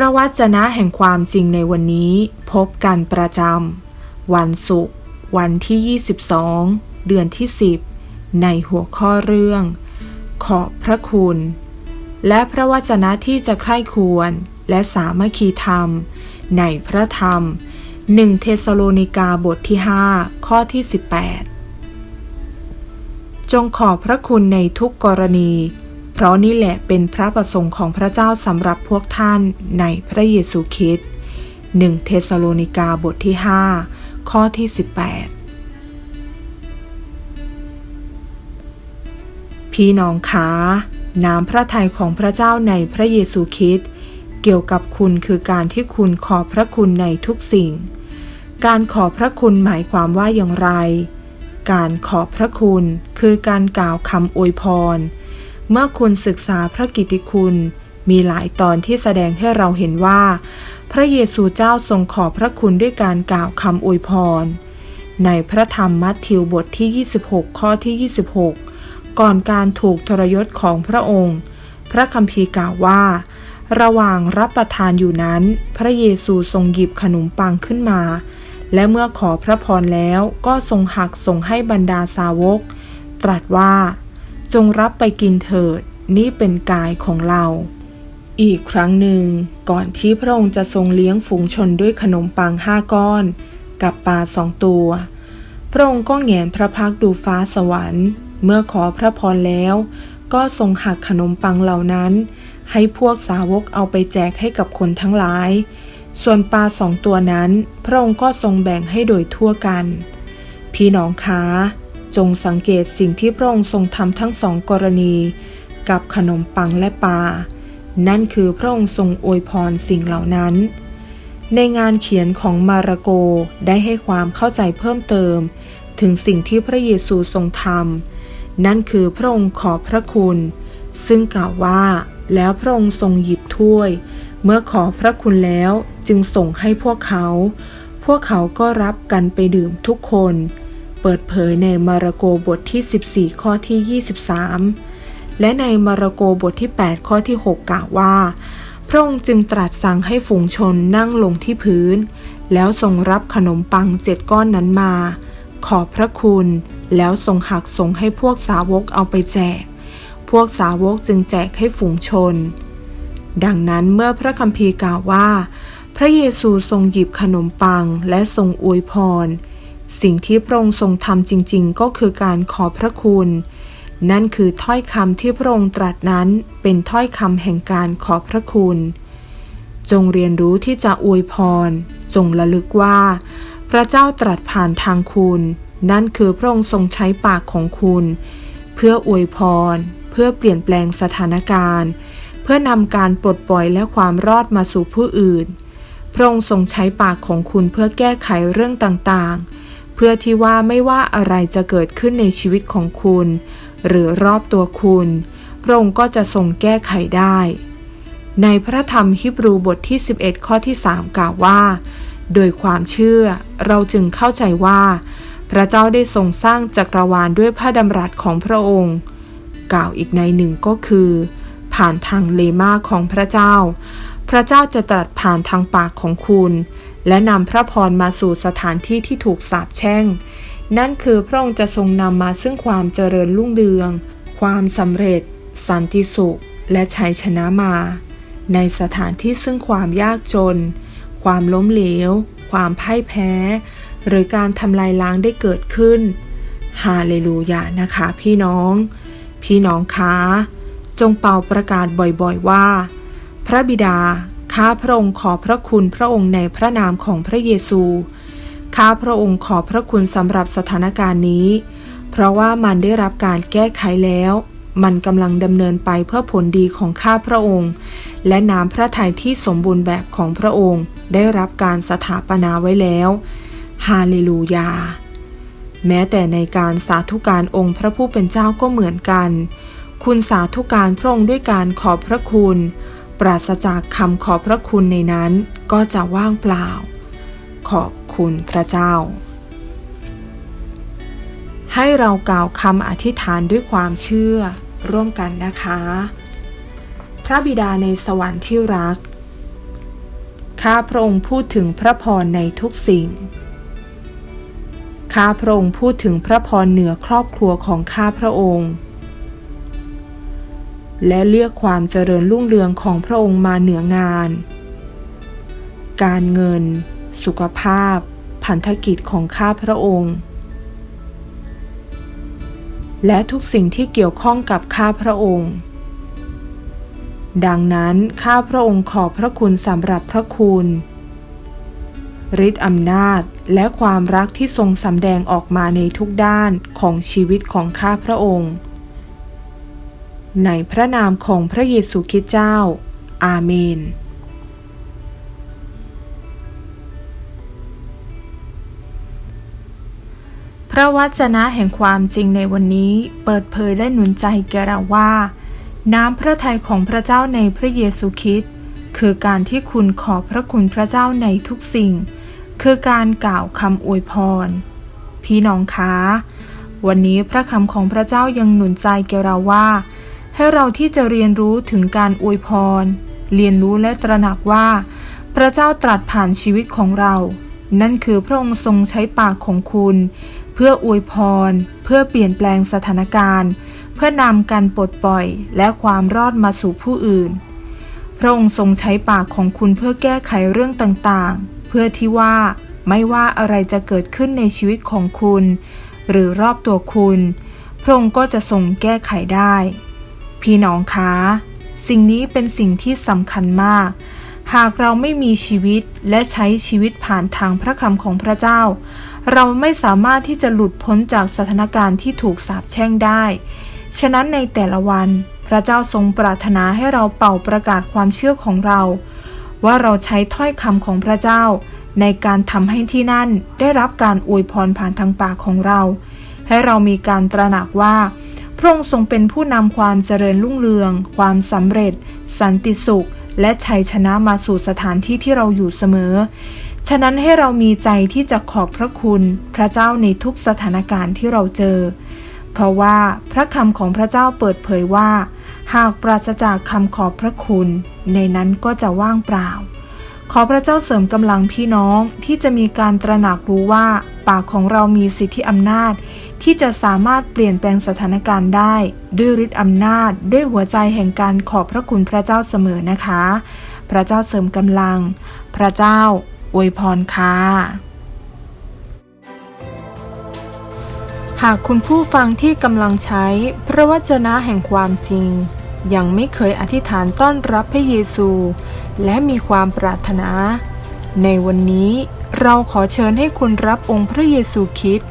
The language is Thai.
พระวจนะแห่งความจริงในวันนี้พบกันประจำวันศุกร์วันที่ 22 เดือนที่ 10 ในหัวข้อเรื่อง ขอบพระคุณ และพระวจนะที่จะใคร่ควรและสามัคคีธรรม ในพระธรรม 1 เทสโลนิกาบทที่ 5 ข้อที่ 18 จงขอบพระคุณในทุกกรณี เพราะนี่แหละเป็นพระประสงค์ของพระเจ้าสำหรับพวกท่านในพระเยซูคริสต์1เทสโลนิกาบทที่ 5 ข้อที่ 18 พี่น้องขาน้ำพระทัยของพระเจ้าในพระเยซูคริสต์เกี่ยวกับคุณคือการที่คุณขอบพระคุณในทุกสิ่ง การขอบพระคุณหมายความว่าอย่างไร การขอบพระคุณคือการกล่าวคำอวยพร เมื่อคุณศึกษาพระกิติคุณ มีหลายตอนที่แสดงให้เราเห็นว่า พระเยซูเจ้าทรงขอบพระคุณด้วยการกล่าวคำอวยพร ในพระธรรมมัทธิวบทที่ 26 ข้อที่ 26 ก่อนการถูกทรยศของพระองค์ พระคัมภีร์กล่าวว่า ระหว่างรับประทานอยู่นั้น พระเยซูทรงหยิบขนมปังขึ้นมา และเมื่อขอพระพรแล้วก็ทรงหักส่งให้บรรดาสาวก ตรัสว่า จงรับไปกินเถิด นี่เป็นกายของเรา อีกครั้งหนึ่ง ก่อนที่พระองค์จะทรงเลี้ยงฝูงชนด้วยขนมปังห้าก้อน กับปลาสองตัว พระองค์ก็แงนพระพักดูฟ้าสวรรค์ เมื่อขอพระพรแล้ว ก็ทรงหักขนมปังเหล่านั้น ให้พวกสาวกเอาไปแจกให้กับคนทั้งหลาย ส่วนปลาสองตัวนั้น พระองค์ก็ทรงแบ่งให้โดยทั่วกัน พี่น้องคะ จงสังเกตสิ่งที่พระองค์ทรงทำทั้งสองกรณี กับขนมปังและปลา นั่นคือพระองค์ทรงอวยพรสิ่งเหล่านั้น ในงานเขียนของมาระโกได้ให้ความเข้าใจเพิ่มเติม ถึงสิ่งที่พระเยซูทรงทำนั่นคือพระองค์ขอบพระคุณ ซึ่งกล่าวว่าแล้วพระองค์ทรงหยิบถ้วย เมื่อขอพระคุณแล้วจึงส่งให้พวกเขา พวกเขาก็รับกันไปดื่มทุกคน เปิดเผยในมาระโกบทที่ 14 ข้อที่ 23 และในมาระโกบทที่ 8 ข้อที่ 6 กล่าวว่า พระองค์จึงตรัสสั่งให้ฝูงชนนั่งลงที่พื้น แล้วทรงรับขนมปังเจ็ดก้อนนั้นมา ขอบพระคุณ แล้วทรงหักส่งให้พวกสาวกเอาไปแจก พวกสาวกจึงแจกให้ฝูงชน ดังนั้นเมื่อพระคัมภีร์กล่าวว่า พระเยซูทรงหยิบขนมปังและทรงอวยพร สิ่งที่พระองค์ทรงทำจริงๆ ก็คือการขอพระคุณ นั่นคือถ้อยคำที่พระองค์ตรัสนั้นเป็นถ้อยคำแห่งการขอพระคุณ จงเรียนรู้ที่จะอวยพร จงระลึกว่า พระเจ้าตรัสผ่านทางคุณ นั่นคือพระองค์ทรงใช้ปากของคุณ เพื่ออวยพร เพื่อเปลี่ยนแปลงสถานการณ์ เพื่อนำการปลดปล่อยและความรอดมาสู่ผู้อื่น พระองค์ทรงใช้ปากของคุณเพื่อแก้ไขเรื่องต่างๆ เพื่อที่ว่าไม่ว่าอะไรจะเกิดขึ้นในชีวิตของคุณ หรือรอบตัวคุณ พระองค์ก็จะทรงแก้ไขได้ ในพระธรรมฮิบรูบทที่ 11 ข้อที่ 3 กล่าวว่า โดยความเชื่อเราจึงเข้าใจว่า พระเจ้าได้ทรงสร้างจักรวาลด้วยพระดำรัสของพระองค์ กล่าวอีกในหนึ่งก็คือ ผ่านทางเลมาของพระเจ้า พระเจ้าจะตรัสผ่านทางปากของคุณ และนำพระพรมาสู่สถานที่ที่ถูกสาปแช่ง นั่นคือพระองค์จะทรงนำมาซึ่งความเจริญรุ่งเรือง ความสำเร็จ สันติสุข และชัยชนะมา ในสถานที่ซึ่งความยากจน ความล้มเหลว ความพ่ายแพ้ หรือการทำลายล้างได้เกิดขึ้นฮาเลลูยานะคะพี่น้อง พี่น้องคะจงเป่าประกาศบ่อยๆว่า พระบิดา ข้าพระองค์ขอพระคุณพระองค์ในพระนามของพระเยซู ข้าพระองค์ขอพระคุณสำหรับสถานการณ์นี้ เพราะว่ามันได้รับการแก้ไขแล้ว มันกำลังดำเนินไปเพื่อผลดีของข้าพระองค์ และน้ำพระทัยที่สมบูรณ์แบบของพระองค์ ได้รับการสถาปนาไว้แล้วฮาเลลูยา แม้แต่ในการสาธุการองค์พระผู้เป็นเจ้าก็เหมือนกัน คุณสาธุการพระองค์ด้วยการขอบพระคุณ ปราศจากคำขอบพระคุณในนั้นก็จะว่างเปล่า ขอบคุณพระเจ้า ให้เรากล่าวคำอธิษฐานด้วยความเชื่อร่วมกันนะคะ พระบิดาในสวรรค์ที่รัก ข้าพระองค์พูดถึงพระพรในทุกสิ่ง ข้าพระองค์พูดถึงพระพรเหนือครอบครัวของข้าพระองค์ และเรียกความเจริญรุ่งเรืองของพระองค์มาเหนืองาน การเงิน สุขภาพ พันธกิจของข้าพระองค์ และทุกสิ่งที่เกี่ยวข้องกับข้าพระองค์ ดังนั้นข้าพระองค์ขอบพระคุณสำหรับพระคุณฤทธิ์อำนาจและความรักที่ทรงสำแดงออกมาในทุกด้านของชีวิตของข้าพระองค์ ในพระนามของพระเยซูคริสต์เจ้า อาเมนพระวจนะแห่งความจริงในวันนี้เปิดเผยและหนุนใจแก่เราว่า น้ำพระทัยของพระเจ้าในพระเยซูคริสต์คือการที่คุณขอบพระคุณพระเจ้าในทุกสิ่ง คือการกล่าวคำอวยพร พี่น้องคะ วันนี้พระคำของพระเจ้ายังหนุนใจแก่เราว่า ให้เราที่จะเรียนรู้ถึงการอวยพร เรียนรู้และตระหนักว่า พระเจ้าตรัสผ่านชีวิตของเรา นั่นคือพระองค์ทรงใช้ปากของคุณ เพื่ออวยพร เพื่อเปลี่ยนแปลงสถานการณ์ เพื่อนำการปลดปล่อยและความรอดมาสู่ผู้อื่น พระองค์ทรงใช้ปากของคุณเพื่อแก้ไขเรื่องต่างๆ เพื่อที่ว่าไม่ว่าอะไรจะเกิดขึ้นในชีวิตของคุณ หรือรอบตัวคุณ พระองค์ก็จะทรงแก้ไขได้ พี่น้องคะ สิ่งนี้เป็นสิ่งที่สำคัญมาก หากเราไม่มีชีวิตและใช้ชีวิตผ่านทางพระคำของพระเจ้า เราไม่สามารถที่จะหลุดพ้นจากสถานการณ์ที่ถูกสาปแช่งได้ ฉะนั้นในแต่ละวัน พระเจ้าทรงปรารถนาให้เราเป่าประกาศความเชื่อของเรา ว่าเราใช้ถ้อยคำของพระเจ้า ในการทำให้ที่นั่นได้รับการอวยพรผ่านทางปากของเรา ให้เรามีการตระหนักว่า ระองค์ทรงเป็นผู้นำความเจริญรุ่งเรือง ความสำเร็จ สันติสุข และชัยชนะมาสู่สถานที่ที่เราอยู่เสมอ ฉะนั้นให้เรามีใจที่จะขอบพระคุณ พระเจ้าในทุกสถานการณ์ที่เราเจอ เพราะว่าพระคำของพระเจ้าเปิดเผยว่า หากปราศจากคำขอบพระคุณ ในนั้นก็จะว่างเปล่า ขอพระเจ้าเสริมกำลังพี่น้องที่จะมีการตระหนักรู้ว่าปากของเรามีสิทธิอำนาจ ที่จะสามารถเปลี่ยนแปลงสถานการณ์ได้ ด้วยฤทธิ์อำนาจ ด้วยหัวใจแห่งการขอบพระคุณพระเจ้าเสมอนะคะ พระเจ้าเสริมกำลัง พระเจ้าอวยพรค่ะหากคุณผู้ฟังที่กำลังใช้พระวจนะแห่งความจริง ยังไม่เคยอธิษฐานต้อนรับพระเยซู และมีความปรารถนา ในวันนี้เราขอเชิญให้คุณรับองค์พระเยซูคริสต์